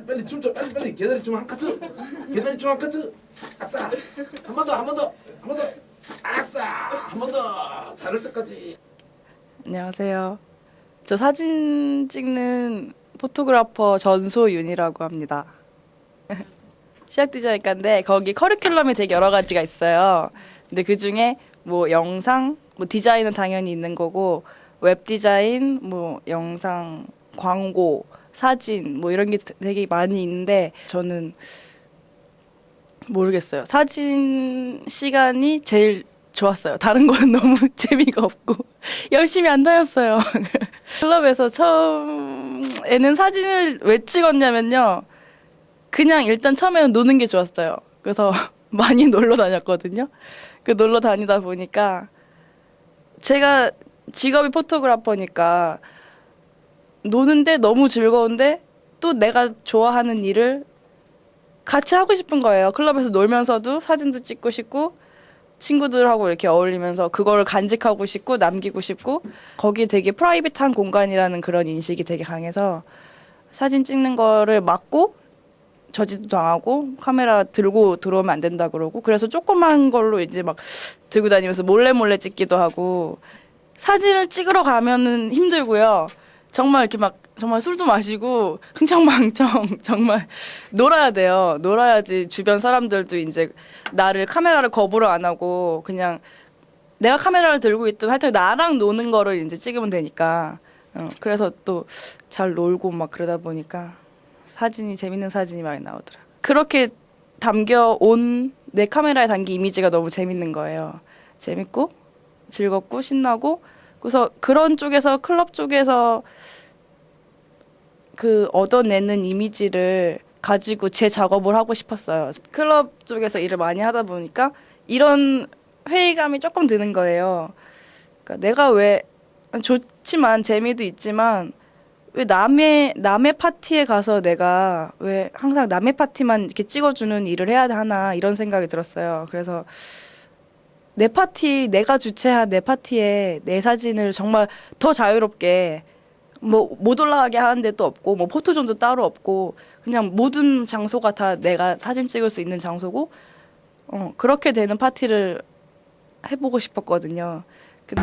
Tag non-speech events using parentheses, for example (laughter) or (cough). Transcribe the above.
빨리 춤춰 빨리 빨리. 개다리 춤 한 카트. 개다리 춤 한 카트. 아싸. 한 번 더 한 번 더 한 번 더. 아싸. 한 번 더. 자를 때까지. 안녕하세요. 저 사진 찍는 포토그래퍼 전소윤이라고 합니다. (laughs) 시각 디자인과인데 거기 커리큘럼이 되게 여러 가지가 있어요. 근데 그 중에 뭐 영상, 뭐 디자인은 당연히 있는 거고 웹 디자인, 뭐 영상, 광고, 사진 뭐 이런 게 되게 많이 있는데 저는 모르겠어요. 사진 시간이 제일 좋았어요. 다른 거는 (laughs) 너무 재미가 없고 (laughs) 열심히 안 다녔어요. (laughs) 클럽에서 처음에는 사진을 왜 찍었냐면요. 그냥 일단 처음에는 노는 게 좋았어요. 그래서 많이 놀러 다녔거든요. 그 놀러 다니다 보니까 제가 직업이 포토그래퍼니까 노는데 너무 즐거운데 또 내가 좋아하는 일을 같이 하고 싶은 거예요. 클럽에서 놀면서도 사진도 찍고 싶고 친구들하고 이렇게 어울리면서 그걸 간직하고 싶고 남기고 싶고 거기 되게 프라이빗한 공간이라는 그런 인식이 되게 강해서 사진 찍는 거를 막고 저지도 당하고 카메라 들고 들어오면 안 된다 그러고 그래서 조그만 걸로 이제 막 들고 다니면서 몰래 몰래 찍기도 하고 사진을 찍으러 가면은 힘들고요. 정말 이렇게 막 정말 술도 마시고 흥청망청 (laughs) 정말 놀아야 돼요. 놀아야지 주변 사람들도 이제 나를 카메라를 거부를 안 하고 그냥 내가 카메라를 들고 있든 하여튼 나랑 노는 거를 이제 찍으면 되니까. 어, 그래서 또 잘 놀고 막 그러다 보니까 사진이 재밌는 사진이 많이 나오더라. 그렇게 담겨 온 내 카메라에 담긴 이미지가 너무 재밌는 거예요. 재밌고 즐겁고 신나고 그래서 그런 쪽에서 클럽 쪽에서 그 얻어내는 이미지를 가지고 제 작업을 하고 싶었어요. 클럽 쪽에서 일을 많이 하다 보니까 이런 회의감이 조금 드는 거예요. 그러니까 내가 왜 좋지만 재미도 있지만 왜 남의 남의 파티에 가서 내가 왜 항상 남의 파티만 이렇게 찍어주는 일을 해야 하나 이런 생각이 들었어요. 그래서 내 파티 내가 주최한 내 파티에 내 사진을 정말 더 자유롭게 뭐 못 올라가게 하는 데도 없고 뭐 포토존도 따로 없고 그냥 모든 장소가 다 내가 사진 찍을 수 있는 장소고 어 그렇게 되는 파티를 해보고 싶었거든요. 근데